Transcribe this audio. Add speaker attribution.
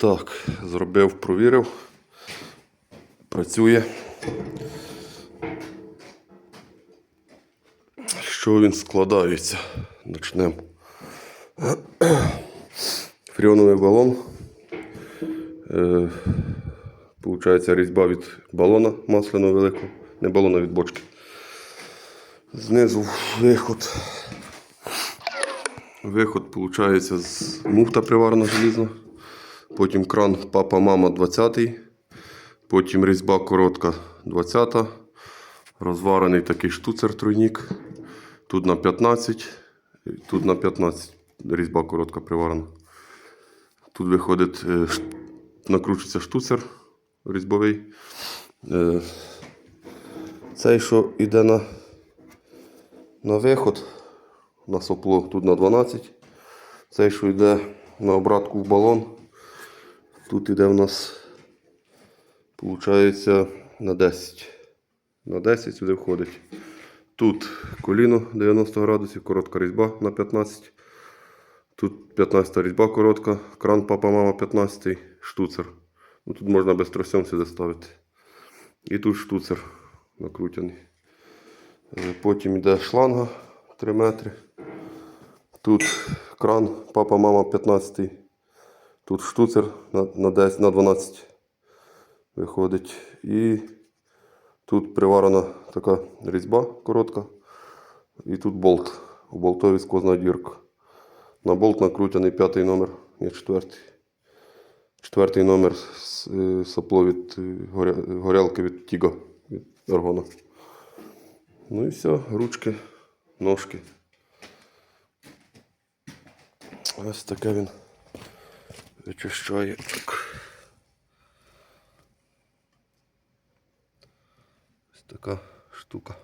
Speaker 1: Так, зробив, провірив. Працює. Що він складається? Начнемо. Фріоновий балон. Е, Получається різьба від балона масляного великого, не балона від бочки. Знизу виход. Виход виходить з муфта приварена желізна. Потім кран папа-мама 20. Потім різьба коротка 20. Розварений такий штуцер тройник. Тут на 15, тут на 15 різьба коротка приварена. Тут виходить, е, накручується штуцер різьбовий. Е, Цей, що йде на, на виход, на сопло, тут на 12. Цей, що йде на обратку в балон, тут йде в нас, виходить, на 10. На 10 сюди входить. Тут коліно 90 градусів, коротка різьба на 15. Тут 15 різьба коротка, кран папа-мама 15, штуцер. Ну, тут можна без тросьом сюди ставити. І тут штуцер накрутяний. Е, Потім йде шланга 3 метри. Тут кран папа-мама 15. Тут штуцер на, на, 10, на 12 виходить. І тут приварена така різьба коротка. І тут болт. У болтові сквозна дірка. На болт накрутяний п'ятий номер, ні, четвертий. Четвертий номер е, сопло від е, горя- горілки від Тіга, від аргона. Ну і все, ручки, ножки. Ось таке він вичищає. Так. Ось така штука.